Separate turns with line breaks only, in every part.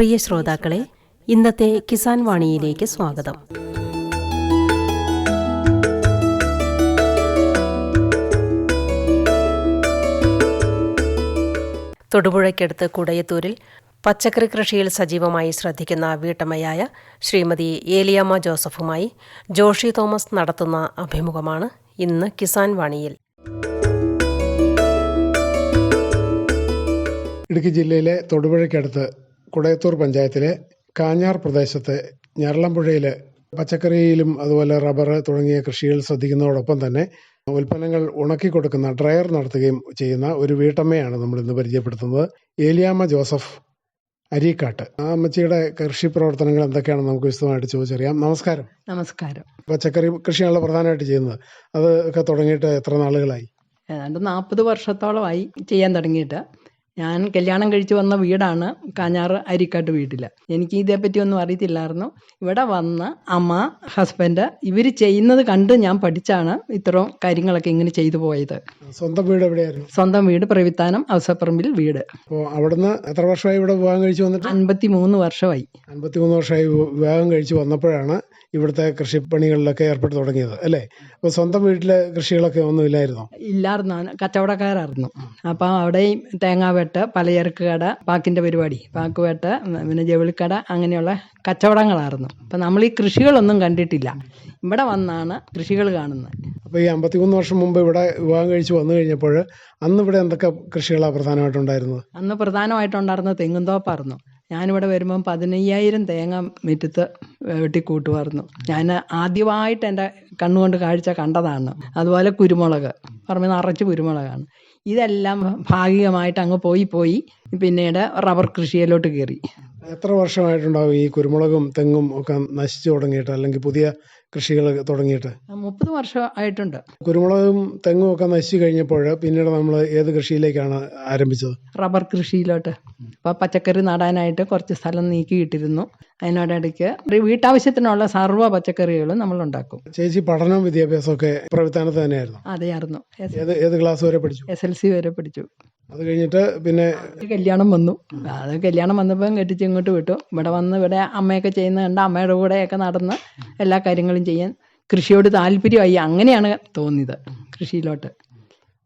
പ്രിയ ശ്രോതാക്കളെ ഇന്നത്തെ കിസാൻ വാണിയിലേക്ക് സ്വാഗതം. തൊടുപുഴയ്ക്കടുത്ത് കുടയത്തൂരിൽ പച്ചക്കറി കൃഷിയിൽ സജീവമായി ശ്രദ്ധിക്കുന്ന വീട്ടമ്മയായ ശ്രീമതി ഏലിയാമ്മ ജോസഫുമായി ജോഷി തോമസ് നടത്തുന്ന അഭിമുഖമാണ് ഇന്ന് കിസാൻ വാണിയിൽ.
ഇടുക്കി ജില്ലയിലെ തൊടുപുഴയ്ക്കടുത്ത് കുടയത്തൂർ പഞ്ചായത്തിലെ കാഞ്ഞാർ പ്രദേശത്തെ ഞരളമ്പുഴയിൽ പച്ചക്കറിയിലും അതുപോലെ റബ്ബർ തുടങ്ങിയ കൃഷികൾ ശ്രദ്ധിക്കുന്നതോടൊപ്പം തന്നെ ഉൽപ്പന്നങ്ങൾ ഉണക്കി കൊടുക്കുന്ന ഡ്രയർ നടത്തുകയും ചെയ്യുന്ന ഒരു വീട്ടമ്മയാണ് നമ്മൾ ഇന്ന് പരിചയപ്പെടുത്തുന്നത്. ഏലിയാമ്മ ജോസഫ് അരീക്കാട്ട്. ആ അമ്മച്ചിയുടെ കൃഷി പ്രവർത്തനങ്ങൾ എന്തൊക്കെയാണെന്ന് നമുക്ക് വിശദമായിട്ട് ചോദിച്ചറിയാം. നമസ്കാരം.
നമസ്കാരം.
പച്ചക്കറി കൃഷിയാണല്ലോ പ്രധാനമായിട്ട് ചെയ്യുന്നത്. അത് ഒക്കെ തുടങ്ങിയിട്ട് എത്ര നാളുകളായി?
ഏതാണ്ട് നാൽപ്പത് വർഷത്തോളമായി ചെയ്യാൻ തുടങ്ങിയിട്ട്. ഞാൻ കല്യാണം കഴിച്ച് വന്ന വീടാണ് കാഞ്ഞാറ് അരിക്കാട്ട് വീട്ടിൽ എനിക്ക് ഇതേപ്പറ്റി ഒന്നും അറിയത്തില്ലായിരുന്നു. ഇവിടെ വന്ന് അമ്മ ഹസ്ബൻഡ് ഇവർ ചെയ്യുന്നത് കണ്ട് ഞാൻ പഠിച്ചാണ് ഇത്രയും കാര്യങ്ങളൊക്കെ ഇങ്ങനെ ചെയ്തു പോയത്.
സ്വന്തം വീട് എവിടെയായിരുന്നു?
സ്വന്തം വീട് പ്രവിത്താനം അവസപ്പറമ്പിൽ വീട്.
അപ്പോൾ അവിടുന്ന് എത്ര വർഷമായി ഇവിടെ വിവാഹം കഴിച്ചു വന്നിട്ട്?
അൻപത്തി മൂന്ന് വർഷമായി.
അൻപത്തി മൂന്ന് വർഷമായി വിവാഹം കഴിച്ചു വന്നപ്പോഴാണ് ഇവിടുത്തെ കൃഷിപ്പണികളിലൊക്കെ ഏർപ്പെട്ട് തുടങ്ങിയത് അല്ലേ? അപ്പോൾ സ്വന്തം വീട്ടിലെ കൃഷികളൊക്കെ ഒന്നും ഇല്ലായിരുന്നോ?
കച്ചവടക്കാരായിരുന്നു. അപ്പോൾ അവിടെയും തേങ്ങാവെട്ട് പലചരക്ക് കട പാക്കിന്റെ പരിപാടി. പാക്കുവേട്ട വെട്ട് പിന്നെ ജവിളിക്കട അങ്ങനെയുള്ള കച്ചവടങ്ങളായിരുന്നു. അപ്പം നമ്മൾ ഈ കൃഷികളൊന്നും കണ്ടിട്ടില്ല. ഇവിടെ വന്നാണ് കൃഷികൾ കാണുന്നത്.
അപ്പോൾ ഈ അമ്പത്തിമൂന്ന് വർഷം മുമ്പ് ഇവിടെ വിവാഹം കഴിച്ച് വന്നു കഴിഞ്ഞപ്പോൾ അന്ന് ഇവിടെ എന്തൊക്കെ കൃഷികളാണ് പ്രധാനമായിട്ടുണ്ടായിരുന്നത്?
അന്ന് പ്രധാനമായിട്ടുണ്ടായിരുന്ന തെങ്ങുംതോപ്പായിരുന്നു ഞാനിവിടെ വരുമ്പം പതിനയ്യായിരം തേങ്ങ മുറ്റത്ത് വെട്ടിക്കൂട്ടുമായിരുന്നു. ഞാൻ ആദ്യമായിട്ട് എന്റെ കണ്ണുകൊണ്ട് കാഴ്ച കണ്ടതാണ്. അതുപോലെ കുരുമുളക്. പറഞ്ഞ നിറച്ച് കുരുമുളകാണ്. ഇതെല്ലാം ഭാഗികമായിട്ട് അങ്ങ് പോയി പോയി പിന്നീട് റബ്ബർ കൃഷിയിലോട്ട് കയറി.
എത്ര വർഷമായിട്ടുണ്ടാവും ഈ കുരുമുളകും തെങ്ങും ഒക്കെ നശിച്ചു തുടങ്ങിയിട്ട് അല്ലെങ്കിൽ പുതിയ കൃഷികൾ തുടങ്ങിയിട്ട്?
മുപ്പത് വർഷം ആയിട്ടുണ്ട്.
കുരുമുളകും തെങ്ങും ഒക്കെ നശിച്ചു കഴിഞ്ഞപ്പോൾ പിന്നീട് നമ്മൾ ഏത് കൃഷിയിലേക്കാണ് ആരംഭിച്ചത്?
റബ്ബർ കൃഷിയിലോട്ട്. അപ്പോൾ പച്ചക്കറി നടാനായിട്ട് കുറച്ച് സ്ഥലം നീക്കിയിട്ടിരുന്നു അതിനോടിടയ്ക്ക് വീട്ടാവശ്യത്തിനുള്ള സർവ പച്ചക്കറികളും നമ്മൾ ഉണ്ടാക്കും.
ചേച്ചി പഠനം വിദ്യാഭ്യാസം ഒക്കെ പ്രവിധാനത്ത് തന്നെയായിരുന്നു
അതെയായിരുന്നു
ഏത് ഏത് ക്ലാസ് വരെ പഠിച്ചു?
എസ് എൽ സി വരെ പഠിച്ചു.
അത് കഴിഞ്ഞിട്ട് പിന്നെ
കല്യാണം വന്നു. അത് കല്യാണം വന്നപ്പോൾ കെട്ടിച്ച് ഇങ്ങോട്ട് വിട്ടു. ഇവിടെ വന്ന് ഇവിടെ അമ്മയൊക്കെ ചെയ്യുന്ന കണ്ട് അമ്മയുടെ കൂടെയൊക്കെ നടന്ന് എല്ലാ കാര്യങ്ങളും ചെയ്യാൻ കൃഷിയോട് താല്പര്യമായി. അങ്ങനെയാണ് തോന്നിയത് കൃഷിയിലോട്ട്.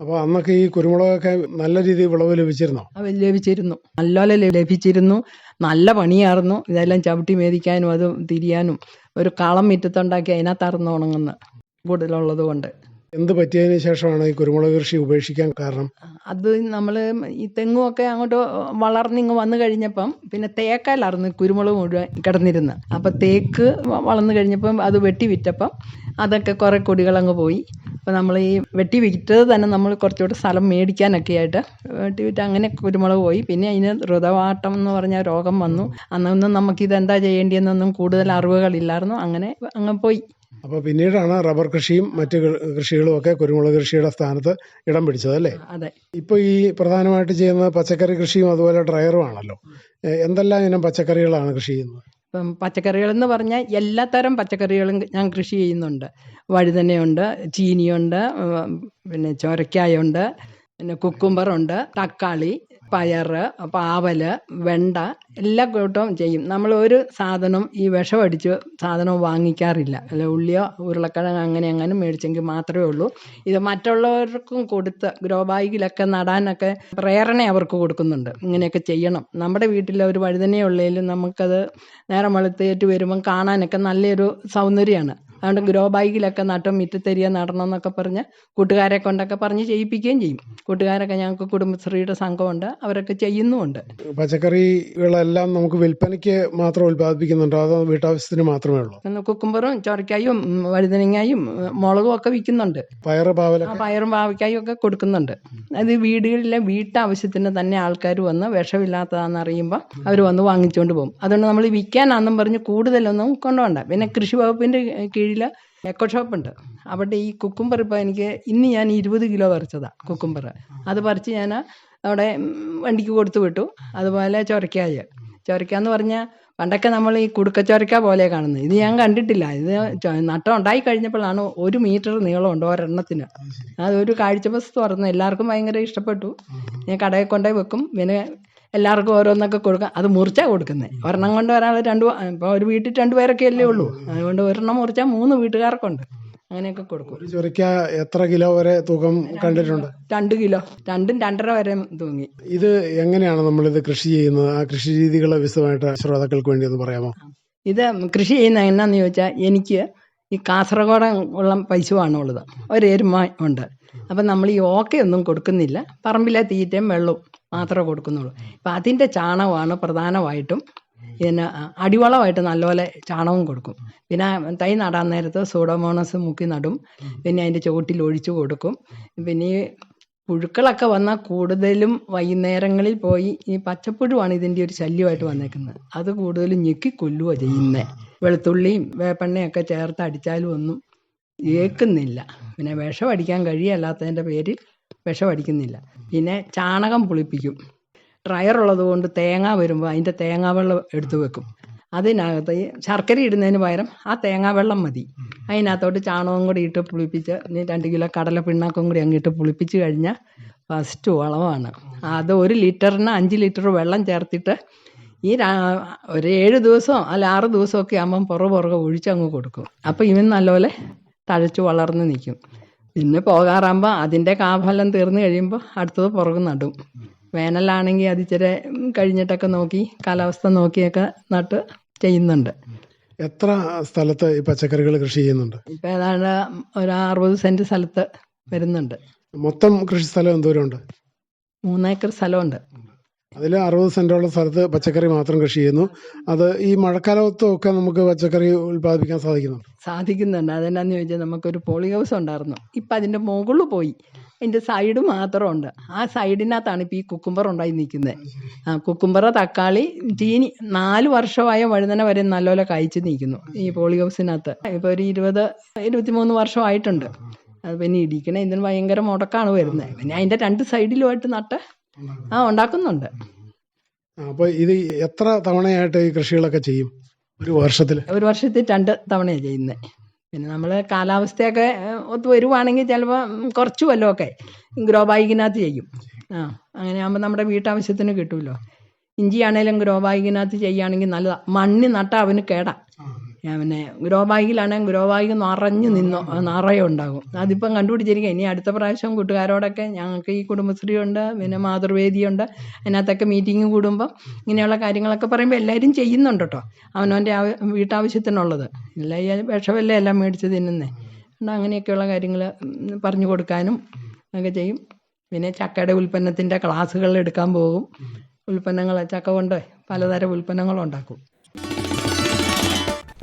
അപ്പോൾ അന്നൊക്കെ ഈ കുരുമുളകൊക്കെ നല്ല രീതിയിൽ വിളവ് ലഭിച്ചിരുന്നോ?
ലഭിച്ചിരുന്നു. നല്ലോലെ ലഭിച്ചിരുന്നു. നല്ല പണിയായിരുന്നു. ഇതെല്ലാം ചവിട്ടി മേടിക്കാനും അത് തിരിയാനും ഒരു കളം മിറ്റത്തുണ്ടാക്കി അതിനകത്തായിരുന്നു ഉണങ്ങുന്ന കൂടുതലുള്ളത് കൊണ്ട്.
എന്ത് പറ്റിയതിന് ശേഷമാണ് ഈ കുരുമുളക് കൃഷി ഉപേക്ഷിക്കാൻ കാരണം?
അത് നമ്മൾ ഈ തെങ്ങുമൊക്കെ അങ്ങോട്ട് വളർന്നിങ്ങ് വന്നു കഴിഞ്ഞപ്പം പിന്നെ തേക്കാലായിരുന്നു കുരുമുളക് മുഴുവൻ കിടന്നിരുന്നത്. അപ്പം തേക്ക് വളർന്നു കഴിഞ്ഞപ്പം അത് വെട്ടി വിറ്റപ്പം അതൊക്കെ കുറേ കൊടികളങ്ങ് പോയി. അപ്പോൾ നമ്മൾ ഈ വെട്ടി വിറ്റത് തന്നെ നമ്മൾ കുറച്ചുകൂടെ സ്ഥലം മേടിക്കാനൊക്കെ ആയിട്ട് വെട്ടി വിറ്റ് അങ്ങനെ കുരുമുളക് പോയി. പിന്നെ അതിന് ഋതവാട്ടം എന്ന് പറഞ്ഞ രോഗം വന്നു. അന്നൊന്നും നമുക്കിതെന്താ ചെയ്യേണ്ടിയെന്നൊന്നും കൂടുതൽ അറിവുകളില്ലായിരുന്നു. അങ്ങനെ അങ്ങ് പോയി.
അപ്പോൾ പിന്നീടാണ് റബ്ബർ കൃഷിയും മറ്റ് കൃഷികളും ഒക്കെ കുരുമുളക് കൃഷിയുടെ സ്ഥാനത്ത് ഇടം പിടിച്ചത് അല്ലേ?
അതെ.
ഇപ്പോൾ ഈ പ്രധാനമായിട്ട് ചെയ്യുന്ന പച്ചക്കറി കൃഷിയും അതുപോലെ ഡ്രയറും ആണല്ലോ. എന്തെല്ലാം ഇനം പച്ചക്കറികളാണ് കൃഷി ചെയ്യുന്നത്?
ഇപ്പം പച്ചക്കറികളെന്ന് പറഞ്ഞാൽ എല്ലാത്തരം പച്ചക്കറികളും ഞാൻ കൃഷി ചെയ്യുന്നുണ്ട്. വഴുതനയുണ്ട് ചീനിയുണ്ട് പിന്നെ ചോരക്കായുണ്ട് പിന്നെ കുക്കുംബറുണ്ട് തക്കാളി പയറ് പാവൽ വെണ്ട എല്ലാ കൂട്ടവും ചെയ്യും. നമ്മൾ ഒരു സാധനം ഈ വിഷമടിച്ച് സാധനം വാങ്ങിക്കാറില്ല. അല്ല ഉള്ളിയോ ഉരുളക്കിഴങ്ങ് അങ്ങനെ അങ്ങനെ മേടിച്ചെങ്കിൽ മാത്രമേ ഉള്ളൂ. ഇത് മറ്റുള്ളവർക്കും കൊടുത്ത് ഗ്രോ ബാഗിലൊക്കെ നടാനൊക്കെ പ്രേരണ അവർക്ക് കൊടുക്കുന്നുണ്ട്. ഇങ്ങനെയൊക്കെ ചെയ്യണം. നമ്മുടെ വീട്ടിൽ ഒരു വഴുതനയുള്ളതിൽ നമുക്കത് നേരം വെളുത്തേറ്റ് വരുമ്പം കാണാനൊക്കെ നല്ലൊരു സൗന്ദര്യമാണ്. അതുകൊണ്ട് ഗ്രോ ബാഗിലൊക്കെ നട്ടും മിറ്റത്തെരിയ നടണം എന്നൊക്കെ പറഞ്ഞ് കൂട്ടുകാരെ കൊണ്ടൊക്കെ പറഞ്ഞ് ചെയ്യിപ്പിക്കുകയും ചെയ്യും. കൂട്ടുകാരൊക്കെ ഞങ്ങൾക്ക് കുടുംബശ്രീയുടെ സംഘമുണ്ട്. അവരൊക്കെ ചെയ്യുന്നുമുണ്ട്.
പച്ചക്കറികളെല്ലാം നമുക്ക് വിൽപ്പനയ്ക്ക് മാത്രം ഉൽപ്പാദിപ്പിക്കുന്നുണ്ടോ. അതോ വീട്ടാവശ്യത്തിന് മാത്രമേ ഉള്ളൂ?
കുക്കുംബറും ചൊരക്കായും വഴുതനങ്ങായും മുളകും ഒക്കെ വിൽക്കുന്നുണ്ട്.
പയറും
പാവയ്ക്കായും ഒക്കെ കൊടുക്കുന്നുണ്ട്. അത് വീടുകളിലെ വീട്ടാവശ്യത്തിന് തന്നെ ആൾക്കാർ വന്ന് വിഷമില്ലാത്തതാണെന്ന് അറിയുമ്പോൾ അവർ വന്ന് വാങ്ങിച്ചുകൊണ്ട് പോകും. അതുകൊണ്ട് നമ്മൾ വിൽക്കാനാണെന്നും പറഞ്ഞ് കൂടുതലൊന്നും കൊണ്ടുപോകണ്ട പിന്നെ കൃഷി വകുപ്പിന്റെ കീഴിൽ എക്കോ ഷോപ്പുണ്ട് അവിടെ ഈ കുക്കുംബർ ഇപ്പോൾ എനിക്ക് ഇന്ന് ഞാൻ ഇരുപത് കിലോ പറിച്ചതാണ് കുക്കുംബർ. അത് പറിച്ച് ഞാൻ അവിടെ വണ്ടിക്ക് കൊടുത്തു വിട്ടു. അതുപോലെ ചൊരക്കായ. എന്ന് പറഞ്ഞാൽ പണ്ടൊക്കെ നമ്മൾ ഈ കുടുക്കച്ചൊരക്ക പോലെ കാണുന്നത്. ഇത് ഞാൻ കണ്ടിട്ടില്ല. ഇത് നട്ടം ഉണ്ടായി കഴിഞ്ഞപ്പോഴാണ് ഒരു മീറ്റർ നീളമുണ്ട് ഒരെണ്ണത്തിന്. അതൊരു കാഴ്ച ബസ് തുറന്ന് എല്ലാവർക്കും ഭയങ്കര ഇഷ്ടപ്പെട്ടു. ഞാൻ കടയിൽ കൊണ്ടുപോയി വെക്കും. പിന്നെ എല്ലാവർക്കും ഓരോന്നൊക്കെ കൊടുക്കാം അത് മുറിച്ചാണ് കൊടുക്കുന്നത് ഒരെണ്ണം കൊണ്ട് ഒരാൾ രണ്ട് ഇപ്പോൾ ഒരു വീട്ടിൽ രണ്ട് പേരൊക്കെ അല്ലേ ഉള്ളൂ. അതുകൊണ്ട് ഒരെണ്ണം മുറിച്ചാൽ മൂന്ന് വീട്ടുകാർക്കുണ്ട്. അങ്ങനെയൊക്കെ കൊടുക്കും.
ഒരു ചുരക്ക എത്ര കിലോ വരെ തൂക്കം കണ്ടിട്ടുണ്ട്?
രണ്ട് കിലോ. രണ്ടും രണ്ടര വരെ തൂങ്ങി.
ഇത് എങ്ങനെയാണ് നമ്മളിത് കൃഷി ചെയ്യുന്നത്? ആ കൃഷി രീതികളെ വിശദമായിട്ട് ശ്രോതാക്കൾക്ക് വേണ്ടി ഒന്ന് പറയാമോ?
ഇത് കൃഷി ചെയ്യുന്ന എന്നാന്ന് ചോദിച്ചാൽ എനിക്ക് ഈ കാസർഗോഡ് ഉള്ള പൈസ ഉള്ളത്. ഒരു എരുമ ഉണ്ട്. അപ്പം നമ്മൾ ഈ ഓക്കയൊന്നും കൊടുക്കുന്നില്ല. പറമ്പിലെ തീറ്റയും വെള്ളവും. മാത്രമേ കൊടുക്കുന്നുള്ളൂ. അപ്പം അതിന്റെ ചാണകമാണ് പ്രധാനമായിട്ടും പിന്നെ അടിവളമായിട്ട് നല്ലപോലെ ചാണകവും കൊടുക്കും. പിന്നെ തൈ നടാൻ നേരത്ത് സൂഡോമോണസ് മുക്കി നടും. പിന്നെ അതിന്റെ ചുവട്ടിൽ ഒഴിച്ചു കൊടുക്കും. പിന്നെ ഈ പുഴുക്കളൊക്കെ വന്നാൽ കൂടുതലും വൈകുന്നേരങ്ങളിൽ പോയി ഈ പച്ചപ്പുഴുവാണ് ഇതിന്റെ ഒരു ശല്യമായിട്ട് വന്നേക്കുന്നത്. അത് കൂടുതലും ഞെക്കി കൊല്ലുക ചെയ്യുന്നത് വെളുത്തുള്ളിയും വേപ്പെണ്ണയൊക്കെ ചേർത്ത് അടിച്ചാലും ഒന്നും ഏക്കുന്നില്ല. പിന്നെ വിഷം അടിക്കാൻ കഴിയല്ലാത്തതിന്റെ പേരിൽ വിഷം അടിക്കുന്നില്ല പിന്നെ ചാണകം പുളിപ്പിക്കും. ഡ്രയറുള്ളത് കൊണ്ട് തേങ്ങ വരുമ്പോൾ അതിന്റെ തേങ്ങാ വെള്ളം എടുത്തു വെക്കും. അതിനകത്ത് ഈ ശർക്കര ഇടുന്നതിന് പകരം ആ തേങ്ങാ വെള്ളം മതി. അതിനകത്തോട്ട് ചാണകം കൂടി ഇട്ട് പുളിപ്പിച്ച് രണ്ട് കിലോ കടല പിണ്ണാക്കും കൂടി അങ്ങിട്ട് പുളിപ്പിച്ച് കഴിഞ്ഞാൽ ഫസ്റ്റ് വളമാണ്. അത് ഒരു ലിറ്ററിന് അഞ്ച് ലിറ്റർ വെള്ളം ചേർത്തിട്ട് ഈ ഒരു ഏഴ് ദിവസം അല്ല ആറ് ദിവസമൊക്കെ ആകുമ്പം പുറകെ പുറകെ ഒഴിച്ചങ്ങ് കൊടുക്കും. അപ്പോൾ ഇവൻ നല്ലപോലെ തഴച്ചു വളർന്ന് നിൽക്കും പിന്നെ പോകാറാകുമ്പോൾ അതിന്റെ കാഫലം തീർന്നു കഴിയുമ്പോൾ അടുത്തത് പുറകു നടും. വേനലാണെങ്കിൽ അത് ഇച്ചിരി ഉം, കഴിഞ്ഞിട്ടൊക്കെ നോക്കി കാലാവസ്ഥ നോക്കിയൊക്കെ നട്ട് ചെയ്യുന്നുണ്ട്.
എത്ര സ്ഥലത്ത് ഈ പച്ചക്കറികൾ കൃഷി ചെയ്യുന്നുണ്ട്?
ഇപ്പം ഏതാണ്ട് ഒരു അറുപത് സെന്റ് സ്ഥലത്ത് വരുന്നുണ്ട്.
മൊത്തം കൃഷി സ്ഥലം എന്തോരം ഉണ്ട്
മൂന്നേക്കർ സ്ഥലമുണ്ട്.
അതിൽ അറുപത് സെന്റോളം സ്ഥലത്ത് പച്ചക്കറി മാത്രം കൃഷി ചെയ്യുന്നു. അത് ഈ മഴക്കാലത്തൊക്കെ നമുക്ക് പച്ചക്കറി ഉൽപ്പാദിപ്പിക്കാൻ സാധിക്കുന്നുണ്ട്?
സാധിക്കുന്നുണ്ട്. അതെന്നാന്ന് ചോദിച്ചാൽ നമുക്കൊരു പോളി ഹൗസ് ഉണ്ടായിരുന്നു. ഇപ്പം അതിന്റെ മുകളിൽ പോയി. അതിന്റെ സൈഡ് മാത്രമുണ്ട്. ആ സൈഡിനകത്താണ് ഇപ്പോൾ ഈ കുക്കുംബർ ഉണ്ടായി നിൽക്കുന്നത് ആ കുക്കുംബർ തക്കാളി ചീനി നാല് വർഷമായ വഴുതന വരെ നല്ലപോലെ കഴിച്ച് നിൽക്കുന്നു ഈ പോളി ഹൗസിനകത്ത് ഇപ്പോൾ ഒരു ഇരുപത് ഇരുപത്തിമൂന്ന് വർഷമായിട്ടുണ്ട്. അത് പിന്നെ ഇടിക്കണേ ഇതിന് ഭയങ്കര മുടക്കാണ് വരുന്നത് പിന്നെ അതിന്റെ രണ്ട് സൈഡിലുമായിട്ട് നട്ട് ആ ഉണ്ടാക്കുന്നുണ്ട്.
അപ്പോൾ ഇത് എത്ര തവണയായിട്ട് ഈ കൃഷികളൊക്കെ ചെയ്യും? ഒരു വർഷത്തിൽ
ഒരു വർഷത്തിൽ രണ്ട് തവണയാണ് ചെയ്യുന്നത് പിന്നെ നമ്മൾ കാലാവസ്ഥയൊക്കെ ഒത്തു വരുവാണെങ്കിൽ ചിലപ്പോൾ കുറച്ച് വല്ലതൊക്കെ ഗ്രോ ബാഗിനകത്ത് ചെയ്യും. ആ അങ്ങനെ ആകുമ്പോൾ നമ്മുടെ വീട്ടാവശ്യത്തിന് കിട്ടുമല്ലോ ഇഞ്ചി ആണേലും ഗ്രോ ബാഗിനകത്ത് ചെയ്യുകയാണെങ്കിൽ നല്ലതാണ് മണ്ണി നട്ടാൽ അവന് കേടാ. പിന്നെ ഗ്രോ ബാഗിലാണെങ്കിൽ നിറഞ്ഞു നിന്നോ. നിറയെ ഉണ്ടാകും. അതിപ്പം കണ്ടുപിടിച്ചിരിക്കുക ഇനി അടുത്ത പ്രാവശ്യം കൂട്ടുകാരോടൊക്കെ ഞങ്ങൾക്ക് ഈ കുടുംബശ്രീ ഉണ്ട് പിന്നെ മാതൃവേദിയുണ്ട്. അതിനകത്തൊക്കെ മീറ്റിംഗ് കൂടുമ്പോൾ ഇങ്ങനെയുള്ള കാര്യങ്ങളൊക്കെ പറയുമ്പോൾ എല്ലാവരും ചെയ്യുന്നുണ്ട് കേട്ടോ. അവനവന്റെ ആവ വീട്ടാവശ്യത്തിനുള്ളത്. ഇല്ല ഈ വിഷമല്ലേ എല്ലാം മേടിച്ച് തിന്നുന്നേ. അതുകൊണ്ട് അങ്ങനെയൊക്കെയുള്ള കാര്യങ്ങൾ പറഞ്ഞു കൊടുക്കാനും ഒക്കെ ചെയ്യും. പിന്നെ ചക്കയുടെ ഉൽപ്പന്നത്തിന്റെ ക്ലാസ്സുകൾ എടുക്കാൻ പോകും. ഉൽപ്പന്നങ്ങൾ ചക്ക കൊണ്ട് പലതരം ഉൽപ്പന്നങ്ങൾ ഉണ്ടാക്കും.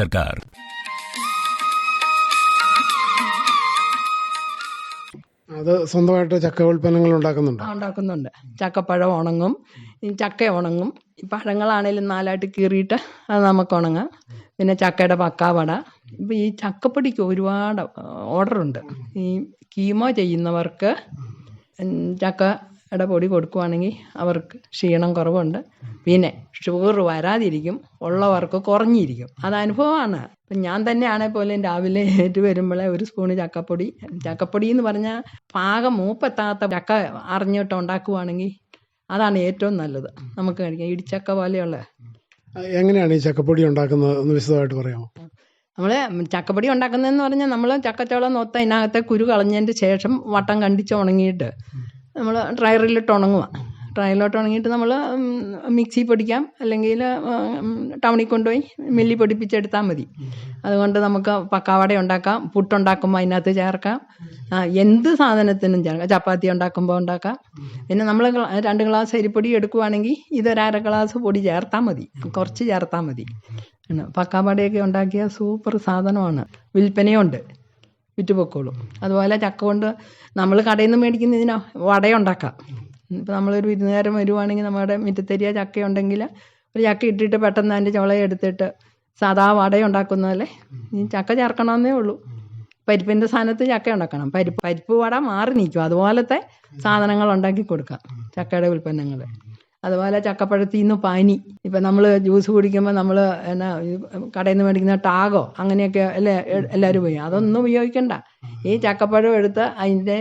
സർക്കാർ
അത് സ്വന്തമായിട്ട് ചക്ക ഉൽപ്പന്നങ്ങൾ ഉണ്ടാക്കുന്നുണ്ട്
ഉണ്ടാക്കുന്നുണ്ട്. ചക്കപ്പഴം ഉണങ്ങും. ചക്ക ഉണങ്ങും. പഴങ്ങളാണേലും നാലായിട്ട് കീറിയിട്ട് അത് നമുക്ക് ഉണങ്ങാം. പിന്നെ ചക്കയുടെ പക്കാവട. ഇപ്പം ഈ ചക്കപ്പൊടിക്ക് ഒരുപാട് ഓർഡറുണ്ട്. ഈ കീമോ ചെയ്യുന്നവർക്ക് ചക്ക ചക്കയുടെ പൊടി കൊടുക്കുവാണെങ്കിൽ അവർക്ക് ക്ഷീണം കുറവുണ്ട്. പിന്നെ ഷുഗർ വരാതിരിക്കും ഉള്ളവർക്ക് കുറഞ്ഞിരിക്കും. അത് അനുഭവമാണ്. ഇപ്പം ഞാൻ തന്നെയാണെങ്കിൽ പോലും രാവിലെ ഏറ്റു വരുമ്പോഴേ ഒരു സ്പൂണ് ചക്കപ്പൊടി. ചക്കപ്പൊടി എന്ന് പറഞ്ഞാൽ പാകം മൂപ്പെത്താത്ത ചക്ക അറിഞ്ഞിട്ട് ഉണ്ടാക്കുവാണെങ്കിൽ അതാണ് ഏറ്റവും നല്ലത്. നമുക്ക് കഴിക്കാം. ഇടിച്ചക്ക പോലെയുള്ള.
എങ്ങനെയാണ് ഈ ചക്കപ്പൊടി ഉണ്ടാക്കുന്നത്? ഒന്ന് വിശദമായിട്ട് പറയാമോ?
നമ്മൾ ചക്കപ്പൊടി ഉണ്ടാക്കുന്നതെന്ന് പറഞ്ഞാൽ നമ്മൾ ചക്കച്ചോളം നൊത്ത അതിനകത്തെ കുരു കളഞ്ഞതിന്റെ ശേഷം വട്ടം കണ്ടിച്ച് ഉണങ്ങിയിട്ട് നമ്മൾ ഡ്രയറിലിട്ട് ഉണങ്ങുക. ഡ്രയറിലോട്ട് ഉണങ്ങിയിട്ട് നമ്മൾ മിക്സി പൊടിക്കാം. അല്ലെങ്കിൽ ടൗണിൽ കൊണ്ടുപോയി മില്ലി പൊടിപ്പിച്ചെടുത്താൽ മതി. അതുകൊണ്ട് നമുക്ക് പക്കാവട ഉണ്ടാക്കാം പുട്ടുണ്ടാക്കുമ്പോൾ അതിനകത്ത് ചേർക്കാം. എന്ത് സാധനത്തിനും ചേർക്കാം. ചപ്പാത്തി ഉണ്ടാക്കുമ്പോൾ ഉണ്ടാക്കാം. പിന്നെ നമ്മൾ രണ്ട് ഗ്ലാസ് അരിപ്പൊടി എടുക്കുവാണെങ്കിൽ ഇതൊരര ഗ്ലാസ് പൊടി ചേർത്താൽ മതി. കുറച്ച് ചേർത്താൽ മതി. പക്കാവടയൊക്കെ ഉണ്ടാക്കിയ സൂപ്പർ സാധനമാണ്. വിൽപ്പനയുണ്ട്. വിറ്റുപൊക്കോളും അതുപോലെ ചക്ക കൊണ്ട് നമ്മൾ കടയിൽ നിന്ന് മേടിക്കുന്നതിനോ വടയുണ്ടാക്കാം. ഇപ്പം നമ്മളൊരു വിരുന്നുകാരൻ വരുവാണെങ്കിൽ നമ്മുടെ മിറ്റത്തരിയ ചക്ക ഉണ്ടെങ്കിൽ ഒരു ചക്ക ഇട്ടിട്ട് പെട്ടെന്ന് അതിന്റെ ചുള എടുത്തിട്ട് സാധാ വട ഉണ്ടാക്കുന്നതല്ലേ ഈ ചക്ക ചേർക്കണമെന്നേ ഉള്ളൂ. പരിപ്പിന്റെ സ്ഥാനത്ത് ചക്ക ഉണ്ടാക്കണം. പരിപ്പ് പരിപ്പ് വട മാറി നിൽക്കും. അതുപോലത്തെ സാധനങ്ങൾ ഉണ്ടാക്കി കൊടുക്കാം ചക്കയുടെ ഉൽപ്പന്നങ്ങൾ അതുപോലെ ചക്കപ്പഴത്തിൽ നിന്ന് പാനി. ഇപ്പം നമ്മൾ ജ്യൂസ് കുടിക്കുമ്പോൾ നമ്മൾ എന്നാ കടയിൽ നിന്ന് മേടിക്കുന്ന ടാഗോ അങ്ങനെയൊക്കെ അല്ലേ എല്ലാവരും ഉപയോഗിക്കും. അതൊന്നും ഉപയോഗിക്കണ്ട. ഈ ചക്കപ്പഴം എടുത്ത് അതിന്റെ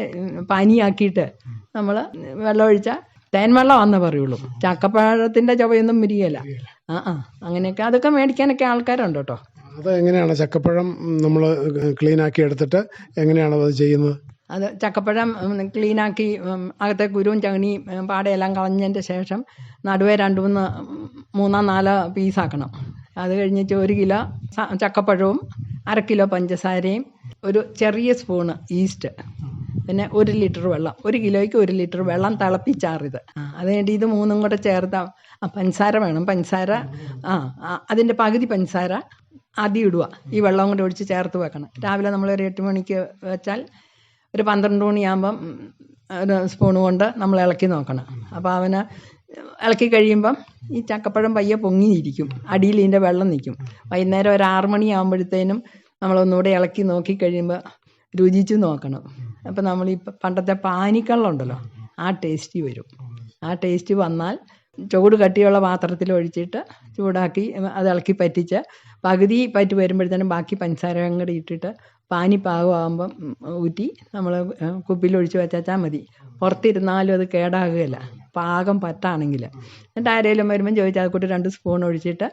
പനിയാക്കിയിട്ട് നമ്മൾ വെള്ളം ഒഴിച്ചാൽ തേൻ വെള്ളമാണെന്നേ പറയുള്ളൂ. ചക്കപ്പഴത്തിന്റെ ചുവയൊന്നും മുരികയില്ല ആ ആ അങ്ങനെയൊക്കെ അതൊക്കെ മേടിക്കാനൊക്കെ ആൾക്കാരുണ്ട് കേട്ടോ.
അത് എങ്ങനെയാണ് ചക്കപ്പഴം നമ്മൾ ക്ലീൻ ആക്കി എടുത്തിട്ട് എങ്ങനെയാണ് അത് ചെയ്യുന്നത്?
അത് ചക്കപ്പഴം ക്ലീനാക്കി അകത്തെ കുരുവും ചകിണിയും പാടയെല്ലാം കളഞ്ഞതിന്റെ ശേഷം നടുവേ രണ്ട് മൂന്ന് മൂന്നോ നാലോ പീസാക്കണം അത് കഴിഞ്ഞിട്ട് ഒരു കിലോ ചക്കപ്പഴവും അര കിലോ പഞ്ചസാരയും ഒരു ചെറിയ സ്പൂണ് ഈസ്റ്റ് പിന്നെ ഒരു ലിറ്റർ വെള്ളം. ഒരു കിലോയ്ക്ക് ഒരു ലിറ്റർ വെള്ളം തിളപ്പിച്ചാറിത്. അത് കഴിഞ്ഞിട്ട് ഇത് മൂന്നും കൂടെ ചേർത്ത പഞ്ചസാര വേണം. പഞ്ചസാര ആ അതിന്റെ പകുതി പഞ്ചസാര അതി ഇടുക. ഈ വെള്ളം കൂടെ ഒഴിച്ച് ചേർത്ത് വെക്കണം. രാവിലെ നമ്മൾ ഒരു എട്ട് മണിക്ക് വെച്ചാൽ ഒരു പന്ത്രണ്ട് മണിയാകുമ്പം ഒരു സ്പൂൺ കൊണ്ട് നമ്മൾ ഇളക്കി നോക്കണം. അപ്പോൾ അവന് ഇളക്കി കഴിയുമ്പം ഈ ചക്കപ്പഴം പയ്യെ പൊങ്ങിയിരിക്കും. അടിയിൽ ഇതിന്റെ വെള്ളം നിൽക്കും. വൈകുന്നേരം ഒരു ആറ് മണിയാകുമ്പോഴത്തേനും നമ്മളൊന്നുകൂടെ ഇളക്കി നോക്കി കഴിയുമ്പോൾ രുചിച്ച് നോക്കണം. അപ്പം നമ്മൾ ഈ പണ്ടത്തെ പാനിക്കള്ളുണ്ടല്ലോ ആ ടേസ്റ്റ് വരും. ആ ടേസ്റ്റ് വന്നാൽ ചൂട് കട്ടിയുള്ള പാത്രത്തിൽ ഒഴിച്ചിട്ട് ചൂടാക്കി അത് ഇളക്കി പറ്റിച്ച് പകുതി പറ്റി വരുമ്പോഴത്തേനും ബാക്കി പഞ്ചസാര അങ്ങോട്ട് ഇട്ടിട്ട് പാനി പാകമാകുമ്പം ഊറ്റി നമ്മൾ കുപ്പിയിൽ ഒഴിച്ച് വെച്ചാൽ മതി. പുറത്തിരുന്നാലും അത് കേടാകുകയില്ല. പാകം പറ്റാണെങ്കിൽ. എന്നിട്ട് ആരെങ്കിലും വരുമ്പം ചോദിച്ചാൽ അത് രണ്ട് സ്പൂൺ ഒഴിച്ചിട്ട്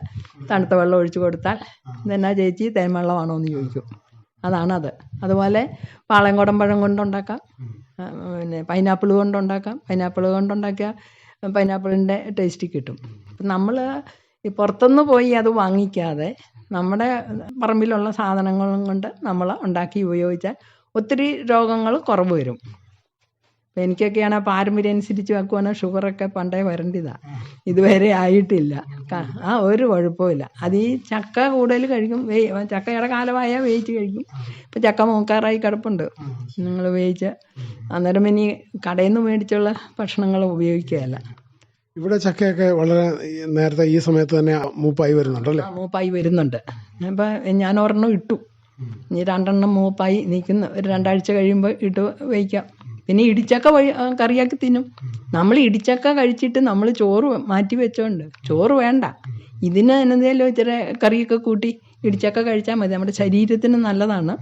തണുത്ത വെള്ളം ഒഴിച്ച് കൊടുത്താൽ ഇതെന്നാ ചേച്ചി? തേൻവെള്ളമാണോ എന്ന് ചോദിക്കും. അതാണത് അതുപോലെ പാളയംകുടം പഴം കൊണ്ടുണ്ടാക്കാം. പിന്നെ പൈനാപ്പിൾ കൊണ്ടുണ്ടാക്കാം. പൈനാപ്പിൾ കൊണ്ടുണ്ടാക്കിയ പൈനാപ്പിളിന്റെ ടേസ്റ്റ് കിട്ടും. നമ്മൾ ഈ പുറത്തുനിന്ന് പോയി അത് വാങ്ങിക്കാതെ നമ്മുടെ പറമ്പിലുള്ള സാധനങ്ങളും കൊണ്ട് നമ്മൾ ഉണ്ടാക്കി ഉപയോഗിച്ചാൽ ഒത്തിരി രോഗങ്ങൾ കുറവ് വരും. ഇപ്പം എനിക്കൊക്കെയാണ് പാരമ്പര്യം അനുസരിച്ച് വെക്കുവാണ് ഷുഗറൊക്കെ പണ്ടേ വരേണ്ടതാണ് ഇതുവരെ ആയിട്ടില്ല. ആ ഒരു കുഴപ്പമില്ല അത് ഈ ചക്ക കൂടുതൽ കഴിക്കും. വേ ചക്കയുടെ കാലമായാൽ വേവിച്ച് കഴിക്കും. ഇപ്പം ചക്ക മൂക്കാറായി കിടപ്പുണ്ട്. നിങ്ങൾ വേവിച്ച് അന്നേരം ഇനി കടയിൽ നിന്ന് മേടിച്ചുള്ള ഭക്ഷണങ്ങൾ ഉപയോഗിക്കുകയല്ല.
ഇവിടെ ചക്കയൊക്കെ വളരെ നേരത്തെ ഈ സമയത്ത് തന്നെ മൂപ്പായി വരുന്നുണ്ടല്ലേ
മൂപ്പായി വരുന്നുണ്ട്. അപ്പം ഞാൻ ഒരെണ്ണം ഇട്ടു. ഇനി രണ്ടെണ്ണം മൂപ്പായി നിൽക്കുന്നു. ഒരു രണ്ടാഴ്ച കഴിയുമ്പോൾ ഇട്ട് വയ്ക്കാം പിന്നെ ഇടിച്ചക്ക വഴി കറിയാക്കി തിന്നും. നമ്മൾ ഇടിച്ചക്ക കഴിച്ചിട്ട് നമ്മൾ ചോറ് മാറ്റി വെച്ചോണ്ട്. ചോറ് വേണ്ട. ഇതിന് എന്തെങ്കിലും ഇച്ചിരി കറിയൊക്കെ കൂട്ടി ഇടിച്ചക്ക കഴിച്ചാൽ മതി. നമ്മുടെ ശരീരത്തിന് നല്ലതാണ്.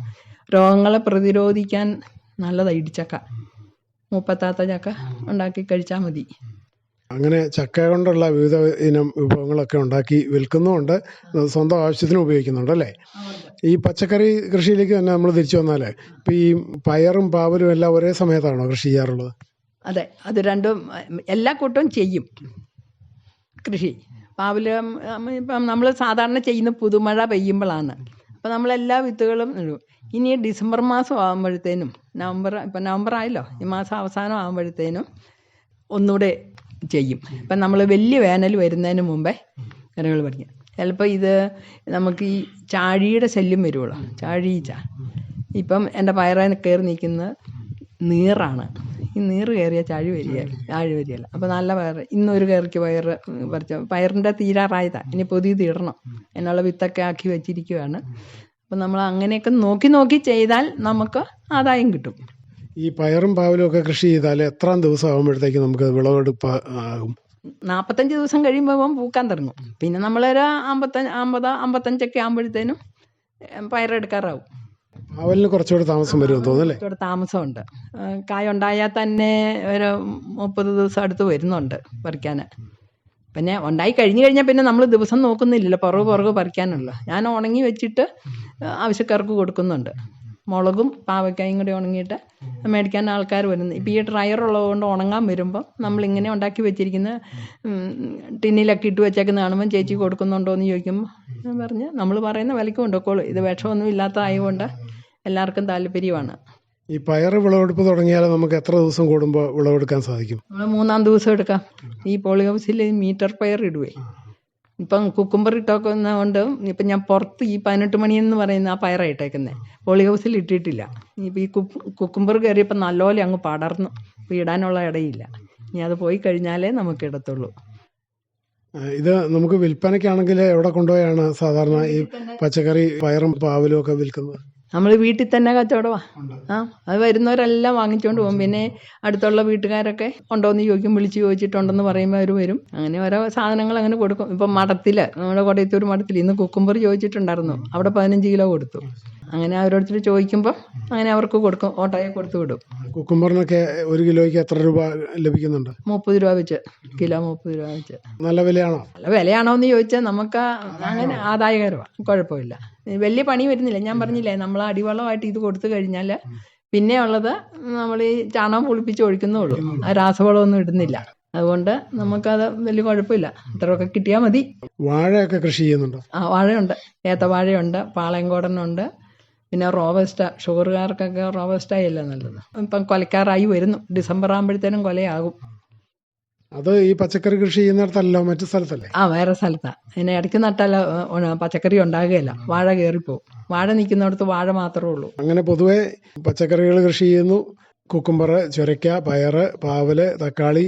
രോഗങ്ങളെ പ്രതിരോധിക്കാൻ നല്ലതാണ് ഇടിച്ചക്ക. മുപ്പത്താത്ത ചക്ക ഉണ്ടാക്കി കഴിച്ചാൽ മതി.
അങ്ങനെ ചക്ക കൊണ്ടുള്ള വിവിധ ഇനം വിഭവങ്ങളൊക്കെ ഉണ്ടാക്കി വിൽക്കുന്നുമുണ്ട്. സ്വന്തം ആവശ്യത്തിന് ഉപയോഗിക്കുന്നുണ്ട് അല്ലേ? ഈ പച്ചക്കറി കൃഷിയിലേക്ക് തന്നെ നമ്മൾ തിരിച്ചു വന്നാൽ ഇപ്പം ഈ പയറും പാവലും എല്ലാം ഒരേ സമയത്താണോ കൃഷി ചെയ്യാറുള്ളത്?
അതെ അത് രണ്ടും എല്ലാ കൂട്ടവും ചെയ്യും കൃഷി. പാവലും ഇപ്പം നമ്മൾ സാധാരണ ചെയ്യുന്ന പുതുമഴ പെയ്യുമ്പോഴാണ്. അപ്പം നമ്മളെല്ലാ വിത്തുകളും ഇടും. ഇനി ഡിസംബർ മാസം ആകുമ്പോഴത്തേനും നവംബർ ഇപ്പം നവംബർ ആയല്ലോ ഈ മാസം അവസാനം ആകുമ്പോഴത്തേനും ഒന്നുകൂടെ ചെയ്യും. ഇപ്പം നമ്മൾ വലിയ വേനൽ വരുന്നതിന് മുമ്പേ കറികൾ പറിക്കുക ചിലപ്പോൾ ഇത് നമുക്ക് ഈ ചാഴിയുടെ ശല്യം വരുവുള്ളൂ ചാഴീച്ച ഇപ്പം എന്റെ പയറേന്ന് കയറി നിൽക്കുന്നത് നീറാണ്. ഈ നീറ് കയറിയ ചാഴി വരിക ചാഴി വരികയില്ല. അപ്പോൾ നല്ല പയർ ഇന്നൊരു കയറിക്ക് പയർ പറിച്ച പയറിന്റെ തീരാറായതാണ് ഇനി പുതിയത് ഇടണം. എന്നുള്ള വിത്തൊക്കെ ആക്കി വെച്ചിരിക്കുകയാണ് അപ്പം നമ്മൾ അങ്ങനെയൊക്കെ നോക്കി നോക്കി ചെയ്താൽ നമുക്ക് ആദായം കിട്ടും.
ഈ പയറും പാവലും ഒക്കെ കൃഷി ചെയ്താൽ എത്ര ദിവസം ആകുമ്പോഴത്തേക്ക് നമുക്ക് വിളവെടുപ്പ് ആകും?
നാൽപ്പത്തഞ്ച് ദിവസം കഴിയുമ്പോൾ പൂക്കാൻ തുടങ്ങും. പിന്നെ നമ്മളൊരു അമ്പത്തഞ്ച് അമ്പത് അമ്പത്തഞ്ചൊക്കെ ആകുമ്പോഴത്തേനും പയറെടുക്കാറാവും.
പാവലിന് കുറച്ചുകൂടെ താമസം വരും തോന്നുന്നു അല്ലേ
ഇവിടെ താമസമുണ്ട്. കായുണ്ടായാൽ കായ ഉണ്ടായാൽ തന്നെ ഒരു മുപ്പത് ദിവസം അടുത്ത് വരുന്നുണ്ട് പറിക്കാൻ. പിന്നെ ഉണ്ടായി കഴിഞ്ഞു കഴിഞ്ഞാൽ പിന്നെ നമ്മൾ ദിവസം നോക്കുന്നില്ലല്ലോ. പുറകു പുറകു പറിക്കാനുള്ള ഞാൻ ഉണങ്ങി വെച്ചിട്ട് ആവശ്യക്കാർക്ക് കൊടുക്കുന്നുണ്ട്. മുളകും പാവയ്ക്കായും കൂടി ഉണങ്ങിയിട്ട് മേടിക്കാൻ ആൾക്കാർ വരുന്നത്. ഇപ്പോൾ ഈ ഡ്രയർ ഉള്ളതുകൊണ്ട് ഉണങ്ങാൻ വരുമ്പോൾ നമ്മളിങ്ങനെ ഉണ്ടാക്കി വെച്ചിരിക്കുന്ന ടിന്നിലൊക്കെ ഇട്ട് വെച്ചേക്കുന്ന കാണുമ്പോൾ ചേച്ചി കൊടുക്കുന്നുണ്ടോ എന്ന് ചോദിക്കുമ്പോൾ പറഞ്ഞ് നമ്മൾ പറയുന്ന വിലയ്ക്ക് കൊണ്ടുപോക്കോളൂ ഇത് വിഷമൊന്നും ഇല്ലാത്തതായതുകൊണ്ട് എല്ലാവർക്കും താല്പര്യമാണ്.
ഈ പയർ വിളവെടുപ്പ് തുടങ്ങിയാൽ നമുക്ക് എത്ര ദിവസം കൂടുമ്പോൾ വിളവെടുക്കാൻ സാധിക്കും?
നമ്മൾ മൂന്നാം ദിവസം എടുക്കാം. ഈ പോളിഹൗസിൽ മീറ്റർ പയർ ഇടുവേ ഇപ്പം കുക്കുംബർ ഇട്ടേക്കുന്നതുകൊണ്ട് ഇപ്പം ഞാൻ പുറത്ത് ഈ പതിനെട്ട് മണി എന്ന് പറയുന്ന ആ പയറാണ് ഇട്ടേക്കുന്നത് പോളി ഹൗസിൽ ഇട്ടിട്ടില്ല. ഇപ്പം ഈ കുക്ക് കുക്കുംബർ കയറിയപ്പോൾ നല്ലപോലെ അങ്ങ് പടർന്നു. ഇപ്പം ഇടാനുള്ള ഇടയില്ല. ഇനി അത് പോയി കഴിഞ്ഞാലേ നമുക്ക് ഇടത്തുള്ളൂ.
ഇത് നമുക്ക് വിൽപ്പനയ്ക്കാണെങ്കിൽ എവിടെ കൊണ്ടുപോയാണ് സാധാരണ ഈ പച്ചക്കറി പയറും പാവലും ഒക്കെ വിൽക്കുന്നത്?
നമ്മൾ വീട്ടിൽ തന്നെ കച്ചവടമാണ് ആ അത് വരുന്നവരെല്ലാം വാങ്ങിച്ചുകൊണ്ട് പോകും. പിന്നെ അടുത്തുള്ള വീട്ടുകാരൊക്കെ ഉണ്ടോ എന്ന് ചോദിക്കും വിളിച്ച് ചോദിച്ചിട്ടുണ്ടെന്ന് പറയുമ്പോൾ അവർ വരും. അങ്ങനെ ഓരോ സാധനങ്ങൾ അങ്ങനെ കൊടുക്കും. ഇപ്പം മഠത്തിൽ നമ്മുടെ കൊടയത്തൂർ മടത്തിൽ ഇന്ന് കുക്കുംബർ ചോദിച്ചിട്ടുണ്ടായിരുന്നു. അവിടെ പതിനഞ്ച് കിലോ കൊടുത്തു. അങ്ങനെ അവരോടത്തിൽ ചോദിക്കുമ്പോൾ അങ്ങനെ അവർക്ക് കൊടുക്കും ഓട്ടോയെ കൊടുത്തു വിടും.
കുക്കുംബറിനൊക്കെ ഒരു കിലോയ്ക്ക് എത്ര രൂപ ലഭിക്കുന്നുണ്ട്?
മുപ്പത് രൂപ വെച്ച് കിലോ മുപ്പത് രൂപ വെച്ച്.
നല്ല വിലയാണോ?
നല്ല വിലയാണോ എന്ന് ചോദിച്ചാൽ നമുക്ക് അങ്ങനെ ആദായകരമാണ് കുഴപ്പമില്ല. വലിയ പണി വരുന്നില്ല. ഞാൻ പറഞ്ഞില്ലേ നമ്മൾ അടിവളമായിട്ട് ഇത് കൊടുത്തു കഴിഞ്ഞാൽ പിന്നെ ഉള്ളത് നമ്മൾ ഈ ചാണകം പുളിപ്പിച്ച് ഒഴിക്കുന്നുള്ളൂ ആ രാസവളമൊന്നും ഇടുന്നില്ല. അതുകൊണ്ട് നമുക്കത് വലിയ കുഴപ്പമില്ല. ഇത്രയൊക്കെ കിട്ടിയാൽ മതി.
വാഴയൊക്കെ കൃഷി ചെയ്യുന്നുണ്ടോ?
ആ വാഴയുണ്ട്. ഏത്തവാഴയുണ്ട് പാളയംകോടനുണ്ട്. പിന്നെ റോബസ്റ്റ ഷുഗറുകാർക്കൊക്കെ റോബസ്റ്റയല്ല നല്ലത്. ഇപ്പം കൊലക്കാറായി വരുന്നു. ഡിസംബർ ആകുമ്പോഴത്തേനും കൊലയാകും.
അത് ഈ പച്ചക്കറി കൃഷി ചെയ്യുന്നിടത്തല്ലോ മറ്റു സ്ഥലത്തല്ലേ?
ആ വേറെ സ്ഥലത്താണ് പിന്നെ ഇടയ്ക്ക് നട്ടല്ല പച്ചക്കറി ഉണ്ടാകുകയില്ല. വാഴ കയറിപ്പോവും. വാഴ നിൽക്കുന്നിടത്ത് വാഴ മാത്രമേ ഉള്ളൂ.
അങ്ങനെ പൊതുവേ പച്ചക്കറികൾ കൃഷി ചെയ്യുന്നു. കുക്കുംബർ ചുരയ്ക്ക പയറ് പാവൽ തക്കാളി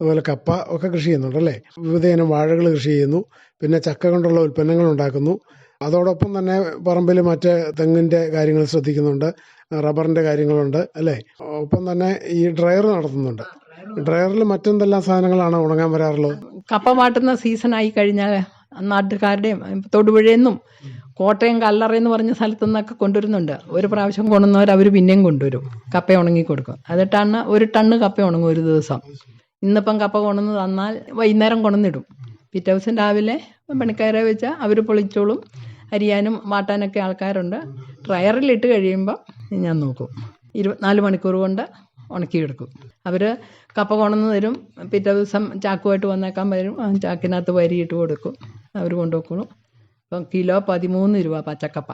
അതുപോലെ കപ്പ ഒക്കെ കൃഷി ചെയ്യുന്നുണ്ടല്ലേ വിവിധ ഇനം വാഴകൾ കൃഷി ചെയ്യുന്നു. പിന്നെ ചക്ക കൊണ്ടുള്ള ഉൽപ്പന്നങ്ങൾ ഉണ്ടാക്കുന്നു. അതോടൊപ്പം തന്നെ പറമ്പിൽ മറ്റ് തെങ്ങിന്റെ കാര്യങ്ങൾ ശ്രദ്ധിക്കുന്നുണ്ട് റബ്ബറിന്റെ കാര്യങ്ങളുണ്ട് അല്ലേ? ഒപ്പം തന്നെ ഈ ഡ്രയർ നടത്തുന്നുണ്ട്. ഡ്രയറിൽ മറ്റെന്തെല്ലാം സാധനങ്ങളാണ് ഉണങ്ങാൻ വരാറുള്ളത്?
കപ്പ മാട്ടുന്ന സീസൺ ആയി കഴിഞ്ഞാൽ നാട്ടുകാരുടെയും തൊടുപുഴയെന്നും കോട്ടയം കല്ലറ എന്ന് പറഞ്ഞ സ്ഥലത്തു നിന്നൊക്കെ കൊണ്ടുവരുന്നുണ്ട്. ഒരു പ്രാവശ്യം കൊണ്ടുവന്നവർ അവർ പിന്നെയും കൊണ്ടുവരും കപ്പ ഉണങ്ങി കൊടുക്കും അത് ടണ്ണ് ഒരു ടണ്ണ് കപ്പ ഉണങ്ങും ഒരു ദിവസം. ഇന്നിപ്പം കപ്പ കൊണ്ടുവന്ന് തന്നാൽ വൈകുന്നേരം കൊണ്ടുവന്നിടും. പിറ്റേ ദിവസം രാവിലെ പണിക്കാരെ വെച്ചാൽ അവർ പൊളിച്ചോളും. അരിയാനും വാട്ടാനൊക്കെ ആൾക്കാരുണ്ട്. ഡ്രയറിലിട്ട് കഴിയുമ്പോൾ ഞാൻ നോക്കും. ഇരുപത്തിനാല് മണിക്കൂർ കൊണ്ട് ഉണക്കിയെടുക്കും. അവർ കപ്പ കൊണന്ന് തരും. പിറ്റേ ദിവസം ചാക്കുമായിട്ട് വന്നേക്കാൻ വരും. ചാക്കിനകത്ത് വരിയിട്ട് കൊടുക്കും. അവർ കൊണ്ടുപോയിക്കോളും. അപ്പം കിലോ പതിമൂന്ന് രൂപ പച്ചക്കപ്പ.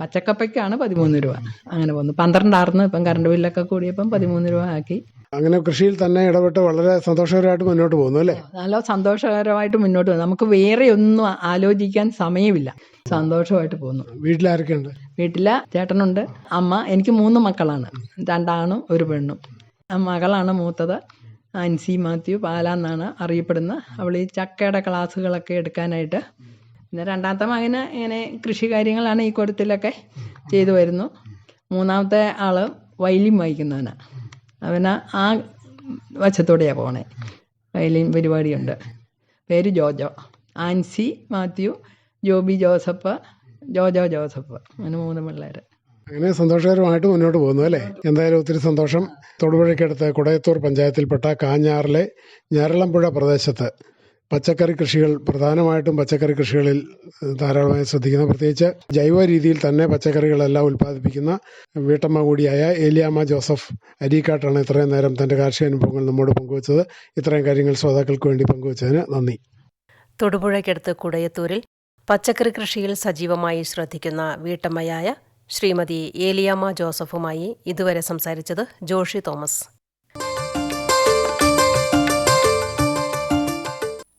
പച്ചക്കപ്പയ്ക്കാണ് പതിമൂന്ന് രൂപ. അങ്ങനെ പോകുന്നു പന്ത്രണ്ടായിരുന്നു ഇപ്പം കറണ്ട് ബില്ലൊക്കെ കൂടിയപ്പം പതിമൂന്ന് രൂപ ആക്കി.
അങ്ങനെ കൃഷിയിൽ തന്നെ ഇടപെട്ട് വളരെ സന്തോഷകരമായിട്ട് മുന്നോട്ട് പോകുന്നു അല്ലേ?
നല്ല സന്തോഷകരമായിട്ട് മുന്നോട്ട് പോകുന്നു. നമുക്ക് വേറെ ഒന്നും ആലോചിക്കാൻ സമയമില്ല. സന്തോഷമായിട്ട് പോകുന്നു.
വീട്ടിലാരൊക്കെയുണ്ട്?
വീട്ടില ചേട്ടനുണ്ട് അമ്മ എനിക്ക് മൂന്ന് മക്കളാണ്. രണ്ടാണും ഒരു പെണ്ണും. ആ മകളാണ് മൂത്തത്. അൻസി മാത്യു പാലാന്നാണ് അറിയപ്പെടുന്ന. അവൾ ഈ ചക്കയുടെ ക്ലാസ്സുകളൊക്കെ എടുക്കാനായിട്ട് പിന്നെ രണ്ടാമത്തെ മകന് ഇങ്ങനെ കൃഷി കാര്യങ്ങളാണ് ഈ കൂട്ടത്തിലൊക്കെ ചെയ്തു വരുന്നു. മൂന്നാമത്തെ ആൾ വയലിൻ വായിക്കുന്നവനാണ് അവന് ആ വശത്തോടെയാണ് പോണേ. വയലിൻ പരിപാടിയുണ്ട്. പേര് ജോജോ. ആൻസി മാത്യു ജോബി ജോസഫ് ജോജോ ജോസഫ്. അങ്ങനെ മൂന്ന് പിള്ളേർ
അങ്ങനെ സന്തോഷകരമായിട്ട് മുന്നോട്ട് പോകുന്നു അല്ലേ? എന്തായാലും ഒത്തിരി സന്തോഷം. തൊടുപുഴയ്ക്കടുത്ത് കുടയത്തൂർ പഞ്ചായത്തിൽപ്പെട്ട കാഞ്ഞാറിലെ ഞരളമ്പുഴ പ്രദേശത്ത് പച്ചക്കറി കൃഷികൾ പ്രധാനമായിട്ടും പച്ചക്കറി കൃഷികളിൽ ധാരാളമായി ശ്രദ്ധിക്കുന്ന പ്രത്യേകിച്ച് ജൈവ രീതിയിൽ തന്നെ പച്ചക്കറികളെല്ലാം ഉൽപ്പാദിപ്പിക്കുന്ന വീട്ടമ്മ കൂടിയായ ഏലിയാമ്മ ജോസഫ് അരീക്കാട്ടാണ് ഇത്രയും നേരം തന്റെ കാർഷിക അനുഭവങ്ങൾ നമ്മോട് പങ്കുവച്ചത്. ഇത്രയും കാര്യങ്ങൾ ശ്രോതാക്കൾക്ക് വേണ്ടി പങ്കുവച്ചതിന് നന്ദി.
തൊടുപുഴയ്ക്കടുത്ത് കുടയത്തൂരിൽ പച്ചക്കറി കൃഷിയിൽ സജീവമായി ശ്രദ്ധിക്കുന്ന വീട്ടമ്മയായ ശ്രീമതി ഏലിയാമ്മ ജോസഫുമായി ഇതുവരെ സംസാരിച്ചത് ജോഷി തോമസ്.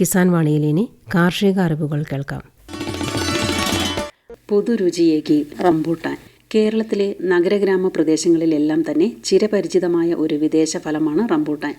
കിസാൻ വാണിയിൽ ഇനി കാർഷിക അറിവുകൾ കേൾക്കാം.
പുതുരുചിയേകി റംബൂട്ടാൻ. കേരളത്തിലെ നഗരഗ്രാമ പ്രദേശങ്ങളിലെല്ലാം തന്നെ ചിരപരിചിതമായ ഒരു വിദേശ ഫലമാണ് റംബൂട്ടാൻ.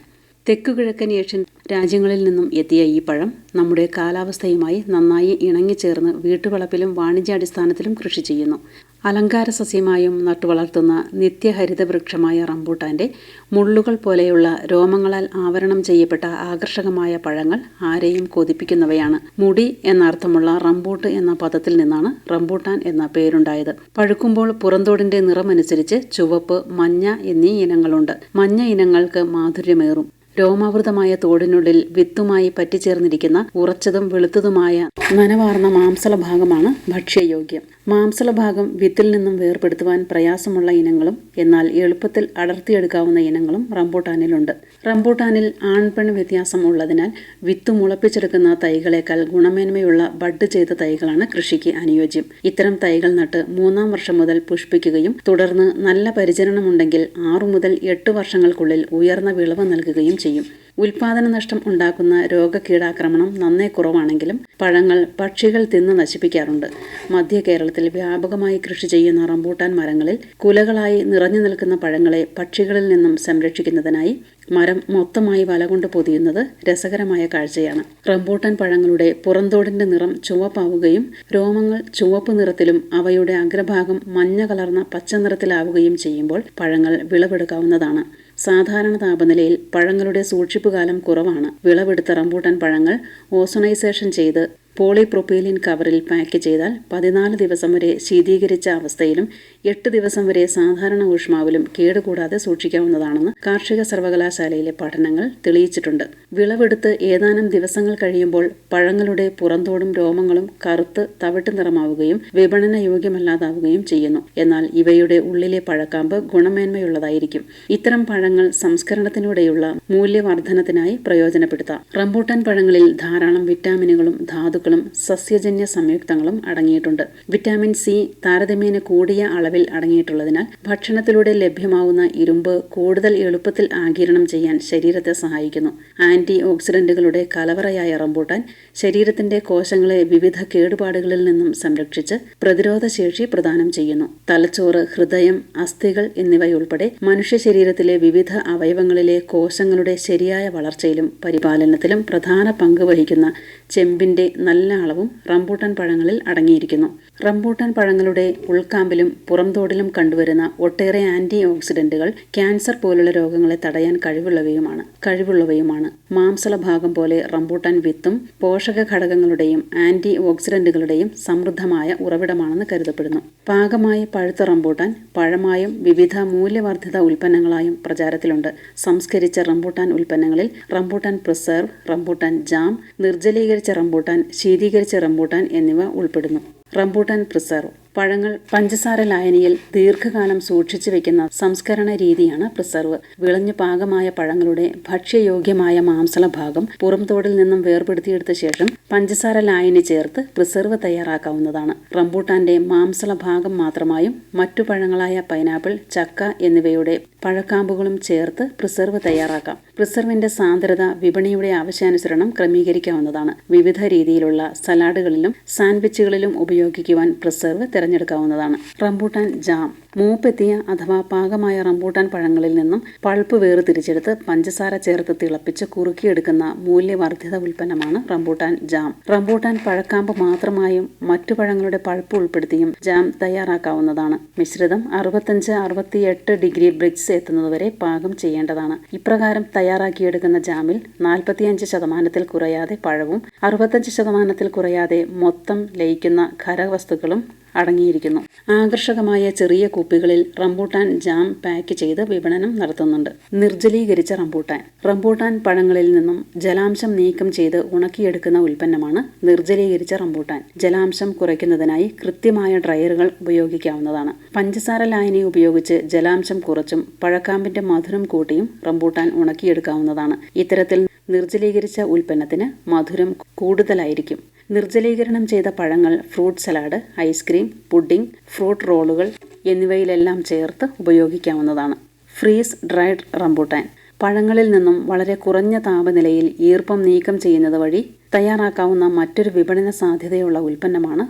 തെക്കുകിഴക്കൻ ഏഷ്യൻ രാജ്യങ്ങളിൽ നിന്നും എത്തിയ ഈ പഴം നമ്മുടെ കാലാവസ്ഥയുമായി നന്നായി ഇണങ്ങിച്ചേർന്ന് വീട്ടുവളപ്പിലും വാണിജ്യാടിസ്ഥാനത്തിലും കൃഷി ചെയ്യുന്നു. അലങ്കാര സസ്യമായും നട്ടുവളർത്തുന്ന നിത്യഹരിത വൃക്ഷമായ റംബൂട്ടാന്റെ മുള്ളുകൾ പോലെയുള്ള രോമങ്ങളാൽ ആവരണം ചെയ്യപ്പെട്ട ആകർഷകമായ പഴങ്ങൾ ആരെയും കൊതിപ്പിക്കുന്നവയാണ്. മുടി എന്നർത്ഥമുള്ള റംബൂട്ട് എന്ന പദത്തിൽ നിന്നാണ് റംബൂട്ടാൻ എന്ന പേരുണ്ടായത്. പഴുക്കുമ്പോൾ പുറന്തോടിന്റെ നിറമനുസരിച്ച് ചുവപ്പ് മഞ്ഞ എന്നീ ഇനങ്ങളുണ്ട്. മഞ്ഞ ഇനങ്ങൾക്ക് മാധുര്യമേറും. രോമാവൃതമായ തോടിനുള്ളിൽ വിത്തുമായി പറ്റിച്ചേർന്നിരിക്കുന്ന ഉറച്ചതും വെളുത്തതുമായ നനവാർന്ന മാംസള ഭാഗമാണ് ഭക്ഷ്യയോഗ്യം. മാംസള ഭാഗം വിത്തിൽ നിന്നും വേർപെടുത്തുവാൻ പ്രയാസമുള്ള ഇനങ്ങളും എന്നാൽ എളുപ്പത്തിൽ അടർത്തിയെടുക്കാവുന്ന ഇനങ്ങളും റംബൂട്ടാനിലുണ്ട്. റംബൂട്ടാനിൽ ആൺപെൺ വ്യത്യാസം ഉള്ളതിനാൽ വിത്ത് മുളപ്പിച്ചെടുക്കുന്ന തൈകളേക്കാൾ ഗുണമേന്മയുള്ള ബഡ് ചെയ്ത തൈകളാണ് കൃഷിക്ക് അനുയോജ്യം. ഇത്തരം തൈകൾ നട്ട് മൂന്നാം വർഷം മുതൽ പുഷ്പിക്കുകയും തുടർന്ന് നല്ല പരിചരണമുണ്ടെങ്കിൽ ആറു മുതൽ എട്ട് വർഷങ്ങൾക്കുള്ളിൽ ഉയർന്ന വിളവ് നൽകുകയും ചെയ്യും. ഉൽപാദന നഷ്ടം ഉണ്ടാക്കുന്ന രോഗകീടാക്രമണം നന്നേ കുറവാണെങ്കിലും പഴങ്ങൾ പക്ഷികൾ തിന്ന് നശിപ്പിക്കാറുണ്ട്. മധ്യ കേരളത്തിൽ വ്യാപകമായി കൃഷി ചെയ്യുന്ന റംബൂട്ടാൻ മരങ്ങളിൽ കുലകളായി നിറഞ്ഞു നിൽക്കുന്ന പഴങ്ങളെ പക്ഷികളിൽ നിന്നും സംരക്ഷിക്കുന്നതിനായി മരം മൊത്തമായി വലകൊണ്ട് പൊതിയുന്നത് രസകരമായ കാഴ്ചയാണ്. റംബൂട്ടാൻ പഴങ്ങളുടെ പുറന്തോടിന്റെ നിറം ചുവപ്പാവുകയും രോമങ്ങൾ ചുവപ്പ് നിറത്തിലും അവയുടെ അഗ്രഭാഗം മഞ്ഞ കലർന്ന പച്ച നിറത്തിലാവുകയും ചെയ്യുമ്പോൾ പഴങ്ങൾ വിളവെടുക്കാവുന്നതാണ്. സാധാരണ താപനിലയിൽ പഴങ്ങളുടെ സൂക്ഷിപ്പുകാലം കുറവാണ്. വിളവെടുത്ത റംബൂട്ടാൻ പഴങ്ങൾ ഓസണൈസേഷൻ ചെയ്ത് പോളിപ്രൊപ്പീലിൻ കവറിൽ പാക്ക് ചെയ്താൽ പതിനാല് ദിവസം വരെ ശീതീകരിച്ച അവസ്ഥയിലും എട്ട് ദിവസം വരെ സാധാരണ ഊഷ്മാവിലും കേടുകൂടാതെ സൂക്ഷിക്കാവുന്നതാണെന്ന് കാർഷിക സർവകലാശാലയിലെ പഠനങ്ങൾ തെളിയിച്ചിട്ടുണ്ട്. വിളവെടുത്ത് ഏതാനും ദിവസങ്ങൾ കഴിയുമ്പോൾ പഴങ്ങളുടെ പുറന്തോടും രോമങ്ങളും കറുത്ത് തവിട്ട് നിറമാവുകയും വിപണന യോഗ്യമല്ലാതാവുകയും ചെയ്യുന്നു. എന്നാൽ ഇവയുടെ ഉള്ളിലെ പഴക്കാമ്പ് ഗുണമേന്മയുള്ളതായിരിക്കും. ഇത്തരം പഴങ്ങൾ സംസ്കരണത്തിലൂടെയുള്ള മൂല്യവർദ്ധനത്തിനായി പ്രയോജനപ്പെടുത്താം. റംബൂട്ടാൻ പഴങ്ങളിൽ ധാരാളം വിറ്റാമിനുകളും ധാതുക്കളും സസ്യജന്യ സംയുക്തങ്ങളും അടങ്ങിയിട്ടുണ്ട്. വിറ്റാമിൻ സി താരതമ്യേന കൂടിയ അളവിൽ അടങ്ങിയിട്ടുള്ളതിനാൽ ഭക്ഷണത്തിലൂടെ ലഭ്യമാവുന്ന ഇരുമ്പ് കൂടുതൽ എളുപ്പത്തിൽ ആഗിരണം ചെയ്യാൻ ശരീരത്തെ സഹായിക്കുന്നു. ആന്റി ഓക്സിഡന്റുകളുടെ കലവറയായ റംബൂട്ടാൻ ശരീരത്തിന്റെ കോശങ്ങളെ വിവിധ കേടുപാടുകളിൽ നിന്നും സംരക്ഷിച്ച് പ്രതിരോധശേഷി പ്രദാനം ചെയ്യുന്നു. തലച്ചോറ് ഹൃദയം അസ്ഥികൾ എന്നിവയുൾപ്പെടെ മനുഷ്യ ശരീരത്തിലെ വിവിധ അവയവങ്ങളിലെ കോശങ്ങളുടെ ശരിയായ വളർച്ചയിലും പരിപാലനത്തിലും പ്രധാന പങ്ക് വഹിക്കുന്ന ചെമ്പിന്റെ നല്ല അളവും റംബൂട്ടാൻ പഴങ്ങളിൽ അടങ്ങിയിരിക്കുന്നു. റംബൂട്ടാൻ പഴങ്ങളുടെ ഉൾക്കാമ്പിലും പുറംതോടിലും കണ്ടുവരുന്ന ഒട്ടേറെ ആന്റി ഓക്സിഡന്റുകൾ ക്യാൻസർ പോലുള്ള രോഗങ്ങളെ തടയാൻ കഴിവുള്ളവയുമാണ് കഴിവുള്ളവയുമാണ്. മാംസള ഭാഗം പോലെ റംബൂട്ടാൻ വിത്തും പോഷക ഘടകങ്ങളുടെയും ആന്റി ഓക്സിഡന്റുകളുടെയും സമൃദ്ധമായ ഉറവിടമാണെന്ന് കരുതപ്പെടുന്നു. പാകമായി പഴുത്ത റംബൂട്ടാൻ പഴമായും വിവിധ മൂല്യവർദ്ധിത ഉൽപ്പന്നങ്ങളായും പ്രചാരത്തിലുണ്ട്. സംസ്കരിച്ച റംബൂട്ടാൻ ഉൽപ്പന്നങ്ങളിൽ റംബൂട്ടാൻ പ്രിസർവ് റംബൂട്ടാൻ ജാം നിർജലീകരിച്ച റംബൂട്ടാൻ ശീതീകരിച്ച റംബൂട്ടാൻ എന്നിവ ഉൾപ്പെടുന്നു. റംബൂട്ടാൻ പ്രിസർവ് പഴങ്ങൾ പഞ്ചസാര ലായനിയിൽ ദീർഘകാലം സൂക്ഷിച്ചു വെക്കുന്ന സംസ്കരണ രീതിയാണ് പ്രിസർവ്. വിളഞ്ഞു പാകമായ പഴങ്ങളുടെ ഭക്ഷ്യയോഗ്യമായ മാംസള ഭാഗം പുറംതോടിൽ നിന്നും വേർപെടുത്തിയെടുത്ത ശേഷം പഞ്ചസാര ലായനി ചേർത്ത് പ്രിസർവ് തയ്യാറാക്കാവുന്നതാണ്. റംബൂട്ടാന്റെ മാംസള ഭാഗം മാത്രമായും മറ്റു പഴങ്ങളായ പൈനാപ്പിൾ ചക്ക എന്നിവയുടെ പഴക്കാമ്പുകളും ചേർത്ത് പ്രിസർവ് തയ്യാറാക്കാം. പ്രിസർവിന്റെ സാന്ദ്രത വിപണിയുടെ ആവശ്യാനുസരണം ക്രമീകരിക്കാവുന്നതാണ്. വിവിധ രീതിയിലുള്ള സലാഡുകളിലും സാൻഡ്വിച്ചുകളിലും ഉപയോഗിക്കുവാൻ പ്രിസർവ് തിരഞ്ഞെടുക്കാവുന്നതാണ്. Rambutan jam. മൂപ്പെത്തിയ അഥവാ പാകമായ റംബൂട്ടാൻ പഴങ്ങളിൽ നിന്നും പൾപ്പ് വേർതിരിച്ചെടുത്ത് പഞ്ചസാര ചേർത്ത് തിളപ്പിച്ച് കുറുക്കിയെടുക്കുന്ന മൂല്യവർദ്ധിത ഉൽപ്പന്നമാണ് റംബൂട്ടാൻ ജാം. റംബൂട്ടാൻ പഴക്കാമ്പ് മാത്രമായും മറ്റു പഴങ്ങളുടെ പൾപ്പ് ഉൾപ്പെടുത്തിയും ജാം തയ്യാറാക്കാവുന്നതാണ്. മിശ്രിതം അറുപത്തഞ്ച് അറുപത്തിയെട്ട് ഡിഗ്രി ബ്രിക്സ് എത്തുന്നതുവരെ പാകം ചെയ്യേണ്ടതാണ്. ഇപ്രകാരം തയ്യാറാക്കിയെടുക്കുന്ന ജാമിൽ നാൽപ്പത്തിയഞ്ച് ശതമാനത്തിൽ കുറയാതെ പഴവും അറുപത്തഞ്ച് ശതമാനത്തിൽ കുറയാതെ മൊത്തം ലയിക്കുന്ന ഖരവസ്തുക്കളും അടങ്ങിയിരിക്കുന്നു. ആകർഷകമായ ചെറിയ കുപ്പികളിൽ റംബൂട്ടാൻ ജാം പാക്ക് ചെയ്ത് വിപണനം നടത്തുന്നുണ്ട്. നിർജലീകരിച്ച റംബൂട്ടാൻ. റംബൂട്ടാൻ പഴങ്ങളിൽ നിന്നും ജലാംശം നീക്കം ചെയ്ത് ഉണക്കിയെടുക്കുന്ന ഉൽപ്പന്നമാണ് നിർജലീകരിച്ച റംബൂട്ടാൻ. ജലാംശം കുറയ്ക്കുന്നതിനായി കൃത്യമായ ഡ്രയറുകൾ ഉപയോഗിക്കാവുന്നതാണ്. പഞ്ചസാര ലായനി ഉപയോഗിച്ച് ജലാംശം കുറച്ചും പഴക്കാമ്പിന്റെ മധുരം കൂട്ടിയും റംബൂട്ടാൻ ഉണക്കിയെടുക്കാവുന്നതാണ്. ഇത്തരത്തിൽ നിർജലീകരിച്ച ഉൽപ്പന്നത്തിന് മധുരം കൂടുതലായിരിക്കും. നിർജലീകരണം ചെയ്ത പഴങ്ങൾ fruit salad ice cream pudding fruit റോളുകൾ എന്നിവയിലെല്ലാം ചേർത്ത് ഉപയോഗിക്കാവുന്നതാണ്. Freeze dried rambutan. പഴങ്ങളിൽ നിന്നും വളരെ കുറഞ്ഞ താപനിലയിൽ ഈർപ്പം നീക്കം ചെയ്യുന്നത് വഴി തയ്യാറാക്കാവുന്ന മറ്റൊരു വിപണന സാധ്യതയുള്ള ഉൽപ്പന്നമാണ്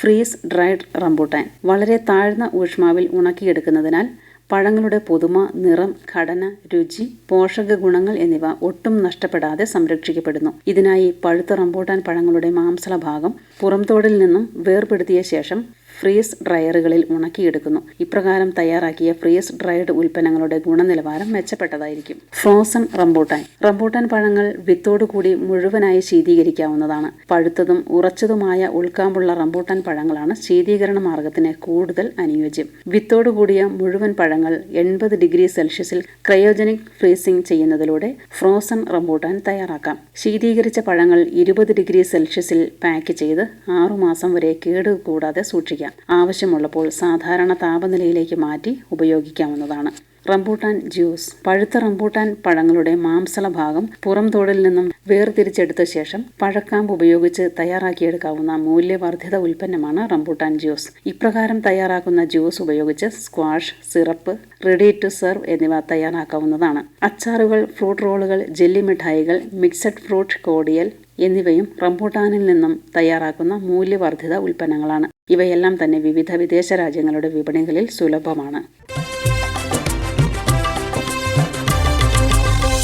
ഫ്രീസ് ഡ്രൈഡ് റംബൂട്ടാൻ. വളരെ താഴ്ന്ന ഊഷ്മാവിൽ ഉണക്കിയെടുക്കുന്നതിനാൽ പഴങ്ങളുടെ പുതുമ നിറം ഘടന രുചി പോഷക ഗുണങ്ങൾ എന്നിവ ഒട്ടും നഷ്ടപ്പെടാതെ സംരക്ഷിക്കപ്പെടുന്നു. ഇതിനായി പഴുത്ത റംബൂട്ടാൻ പഴങ്ങളുടെ മാംസള ഭാഗം പുറംതോടിൽ നിന്നും വേർപെടുത്തിയ ശേഷം ഫ്രീസ് ഡ്രയറുകളിൽ ഉണക്കിയെടുക്കുന്നു. ഇപ്രകാരം തയ്യാറാക്കിയ ഫ്രീസ് ഡ്രൈഡ് ഉൽപ്പന്നങ്ങളുടെ ഗുണനിലവാരം മെച്ചപ്പെട്ടതായിരിക്കും. Frozen rambutan. റംബൂട്ടാൻ പഴങ്ങൾ വിത്തോടുകൂടി മുഴുവനായി ശീതീകരിക്കാവുന്നതാണ്. പഴുത്തതും ഉറച്ചതുമായ ഉൾക്കാമ്പുള്ള റംബൂട്ടാൻ പഴങ്ങളാണ് ശീതീകരണ മാർഗത്തിന് കൂടുതൽ അനുയോജ്യം. വിത്തോടുകൂടിയ മുഴുവൻ പഴങ്ങൾ എൺപത് ഡിഗ്രി സെൽഷ്യസിൽ ക്രയോജനിക് ഫ്രീസിംഗ് ചെയ്യുന്നതിലൂടെ ഫ്രോസൺ റംബൂട്ടാൻ തയ്യാറാക്കാം. ശീതീകരിച്ച പഴങ്ങൾ ഇരുപത് ഡിഗ്രി സെൽഷ്യസിൽ പാക്ക് ചെയ്ത് ആറുമാസം വരെ കേട് കൂടാതെ സൂക്ഷിക്കാം ആവശ്യമുള്ളപ്പോൾ സാധാരണ താപനിലയിലേക്ക് മാറ്റി ഉപയോഗിക്കാവുന്നതാണ്. Rambutan juice. പഴുത്ത റംബൂട്ടാൻ പഴങ്ങളുടെ മാംസള ഭാഗം പുറം തോടിൽ നിന്നും വേർതിരിച്ചെടുത്ത ശേഷം പഴക്കാമ്പ് ഉപയോഗിച്ച് തയ്യാറാക്കിയെടുക്കാവുന്ന മൂല്യവർദ്ധിത ഉൽപ്പന്നമാണ് റംബൂട്ടാൻ ജ്യൂസ്. ഇപ്രകാരം തയ്യാറാക്കുന്ന ജ്യൂസ് ഉപയോഗിച്ച് squash syrup ready to serve എന്നിവ തയ്യാറാക്കാവുന്നതാണ്. അച്ചാറുകൾ ഫ്രൂട്ട് റോളുകൾ ജെല്ലി മിഠായികൾ മിക്സഡ് ഫ്രൂട്ട് കോടിയൽ എന്നിവയും റംബൂട്ടാനിൽ നിന്നും തയ്യാറാക്കുന്ന മൂല്യവർദ്ധിത ഉൽപ്പന്നങ്ങളാണ്. ഇവയെല്ലാം തന്നെ വിവിധ വിദേശ രാജ്യങ്ങളുടെ വിപണികളിൽ സുലഭമാണ്.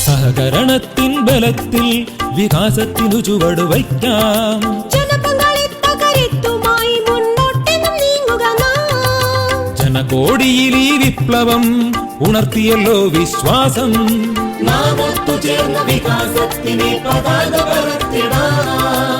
സഹകരണത്തിൻ ബലത്തിൽ വികാസത്തിനു ചുവട് വയ്ക്കാം. ജനകോടിയിൽ ഈ വിപ്ലവം ഉണർത്തിയല്ലോ വിശ്വാസം. നാമൊത്തു ചേർന്ന വികാസത്തിനെ പതാക പറത്തിടാം